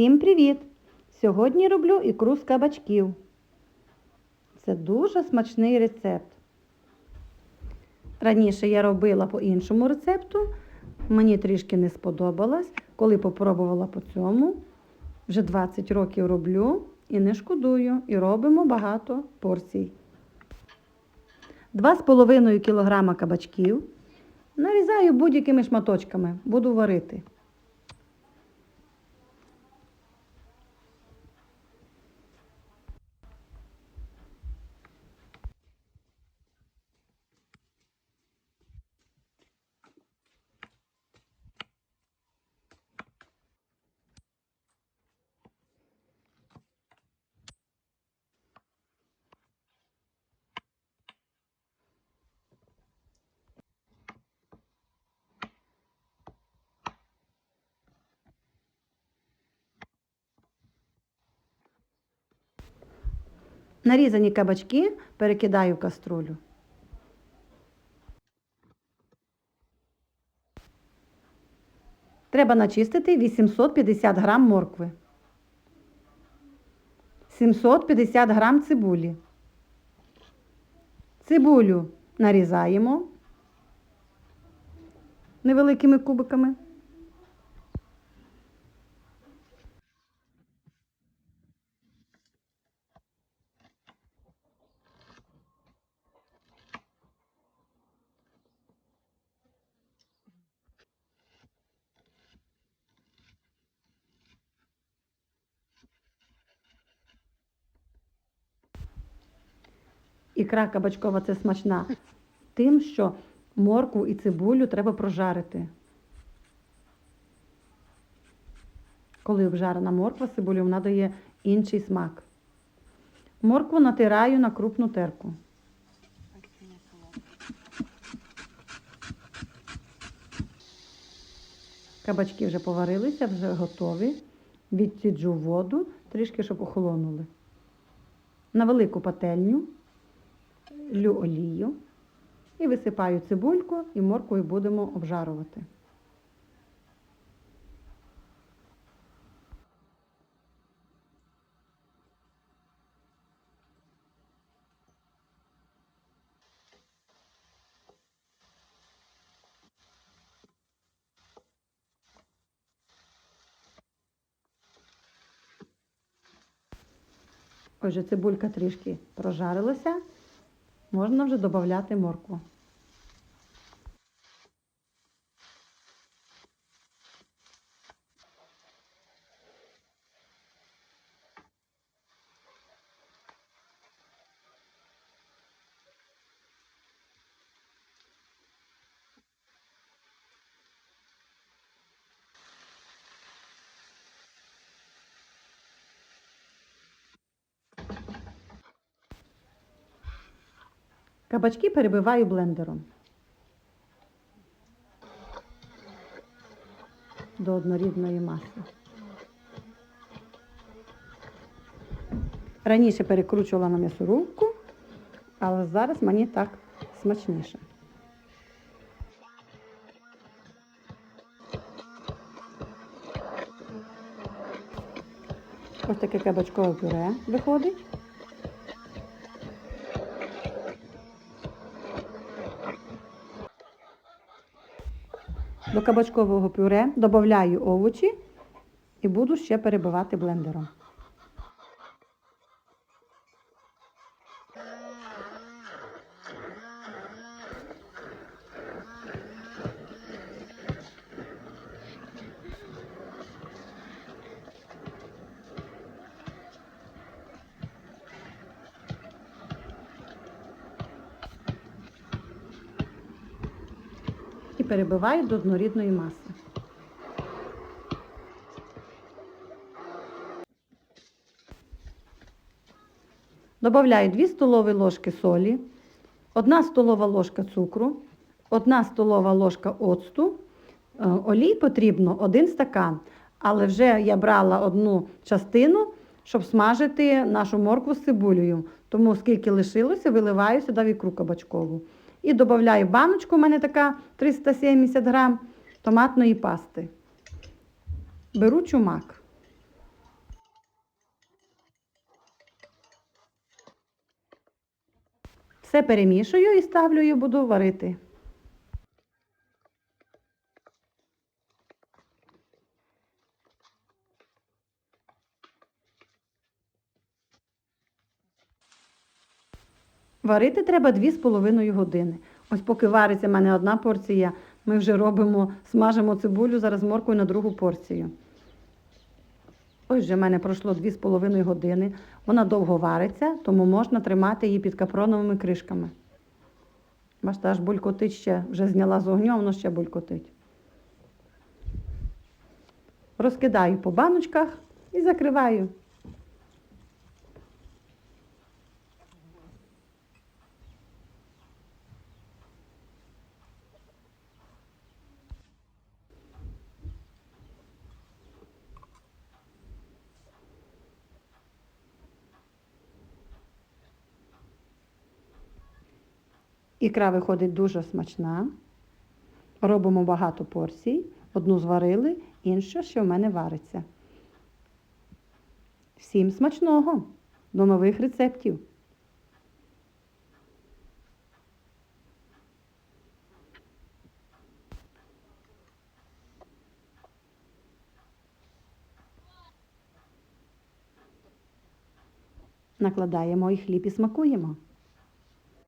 Всім привіт! Сьогодні роблю ікру з кабачків. Це дуже смачний рецепт. Раніше я робила по іншому рецепту. Мені трішки не сподобалось. Коли попробувала по цьому, вже 20 років роблю і не шкодую. І робимо багато порцій. 2,5 кг кабачків. Нарізаю будь-якими шматочками, буду варити. Нарізані кабачки перекидаю в каструлю. Треба начистити 850 грам моркви, 750 грам цибулі. Цибулю нарізаємо невеликими кубиками. Ікра кабачкова це смачна тим, що моркву і цибулю треба прожарити. Коли обжарена морква з цибулею, вона дає інший смак. Моркву натираю на крупну терку. Кабачки вже поварилися, вже готові. Відсіджу воду, трішки, щоб охолонули. На велику пательню олію і висипаю цибульку і моркву і будемо обжарувати. Отже, цибулька трішки прожарилася, можна вже додати моркву. Кабачки перебиваю блендером. До однорідної маси. Раніше перекручувала на м'ясорубку, але зараз мені так смачніше. Ось таке кабачкове пюре виходить. До кабачкового пюре додаю овочі і буду ще перебивати блендером. Перебиваю до однорідної маси. Добавляю 2 столові ложки солі, 1 столова ложка цукру, 1 столова ложка оцту. Е, Олій потрібно 1 стакан, але вже я брала одну частину, щоб смажити нашу моркву з цибулею. Тому скільки лишилося, виливаю сюди в ікру кабачкову. І додаю баночку, у мене така 370 грам томатної пасти. Беру чумак. Все перемішую і ставлю і буду варити. Варити треба 2,5 години. Ось поки вариться в мене одна порція, ми вже робимо, смажимо цибулю зараз моркою на другу порцію. Ось вже в мене пройшло 2,5 години. Вона довго вариться, тому можна тримати її під капроновими кришками. Бачите, аж булькотить ще, вже зняла з огню, а воно ще булькотить. Розкидаю по баночках і закриваю. Ікра виходить дуже смачна. Робимо багато порцій. Одну зварили, інша ще в мене вариться. Всім смачного! До нових рецептів! Накладаємо і хліб і смакуємо.